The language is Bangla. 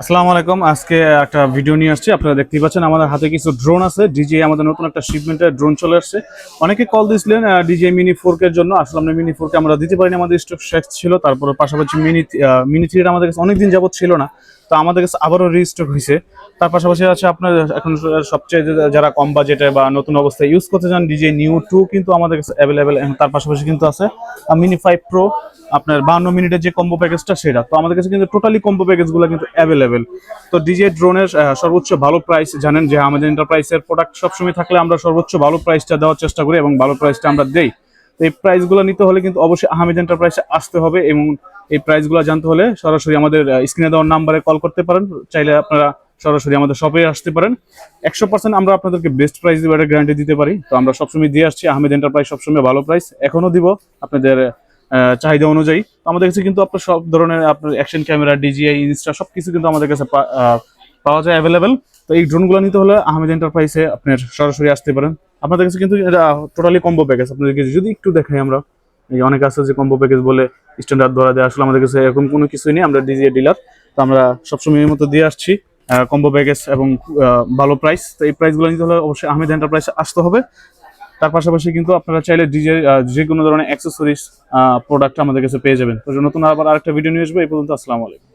আসসালামু আলাইকুম। আজকে একটা ভিডিও নিয়ে আসছি। আপনারা দেখতেই পাচ্ছেন, আমাদের হাতে কিছু ড্রোন আছে। ডিজে আমাদের নতুন একটা শিপমেন্টের ড্রোন চলে আসছে। অনেকে কল দিয়েছিলেন ডিজে মিনি ফোর এর জন্য। আসলে আমরা মিনি ফোর কে আমরা দিতে পারিনি, আমাদের স্টক শেষ ছিল। তারপর পাশাপাশি মিনি মিনি থ্রিটা আমাদের কাছে অনেকদিন যাবৎ ছিল না। তো আমাদের কাছে আবারও রিস্টক হয়েছে তার পাশাপাশি আছে আপনার এখন সবচেয়ে যারা কম বাজেটে বা নতুন অবস্থায় ইউজ করতে চান ডিজে নিউ টু কিন্তু আমাদের কাছে অ্যাভেলেবেল তার পাশাপাশি কিন্তু আছে মিনি ফাইভ প্রো আপনার বান্ন মিনিটের যে কম্বো প্যাকেজটা সেটা। তো আমাদের কাছে কিন্তু টোটালি কম্বো প্যাকেজগুলো কিন্তু অ্যাভেলেবেল তো ডিজে ড্রোনের সর্বোচ্চ ভালো প্রাইস জানেন যে আমাদের এন্টারপ্রাইসের প্রোডাক্ট সবসময় থাকলে আমরা সর্বোচ্চ ভালো প্রাইসটা দেওয়ার চেষ্টা করি এবং ভালো প্রাইসটা আমরা দেই। তো এই প্রাইসগুলো নিতে হলে কিন্তু অবশ্যই আহমেদ এন্টারপ্রাইসে আসতে হবে এবং এই প্রাইসগুলো জানতে হলে সরাসরি আমাদের স্ক্রিনে দেওয়ার নাম্বারে কল করতে পারেন। চাইলে আপনারা সরাসরি আমাদের শপে আসতে পারেন। একশো পার্সেন্ট আমরা আপনাদেরকে বেস্ট প্রাইস দিব একটা গ্যারান্টি দিতে পারি। তো আমরা সবসময় দিয়ে আসছি। আহমেদ এন্টারপ্রাইজ সবসময় ভালো প্রাইস এখনও দিব আপনাদের চাহিদা অনুযায়ী। আমাদের কাছে কিন্তু আপনার সব ধরনের আপনার অ্যাকশন ক্যামেরা ডিজিআই ইনস্টা সব কিছু কিন্তু আমাদের কাছে পাওয়া যায় অ্যাভেলেবেল তো এই ড্রোনগুলো নিতে হলে আহমেদ এন্টারপ্রাইসে আপনার সরাসরি আসতে পারেন। আপনাদের কাছে কিন্তু এটা টোটালি কম্বো প্যাকেজ আপনাদেরকে যদি একটু দেখাই আমরা, এই অনেক আছে যে কম্বো প্যাকেজ বলে স্ট্যান্ডার্ড ধরা দেয়, আসলে আমাদের কাছে এরকম কোনো কিছুই নেই, আমরা ডিজিএ ডিলার তো আমরা সবসময় মতো দিয়ে আসছি কম্বো প্যাকেজ এবং ভালো প্রাইস তো এই প্রাইসগুলো নিতে হলে অবশ্যই আহমেদ এন্টারপ্রাইসে আসতে হবে। তার পাশাপাশি কিন্তু আপনারা চাইলে ডিজে যে কোনো ধরনের অ্যাক্সেসরিজ প্রোডাক্ট আমাদের কাছে পেয়ে যাবেন। তো নতুন আবার আরেকটা ভিডিও নিয়ে আসব, এই পর্যন্ত, আসসালামু আলাইকুম।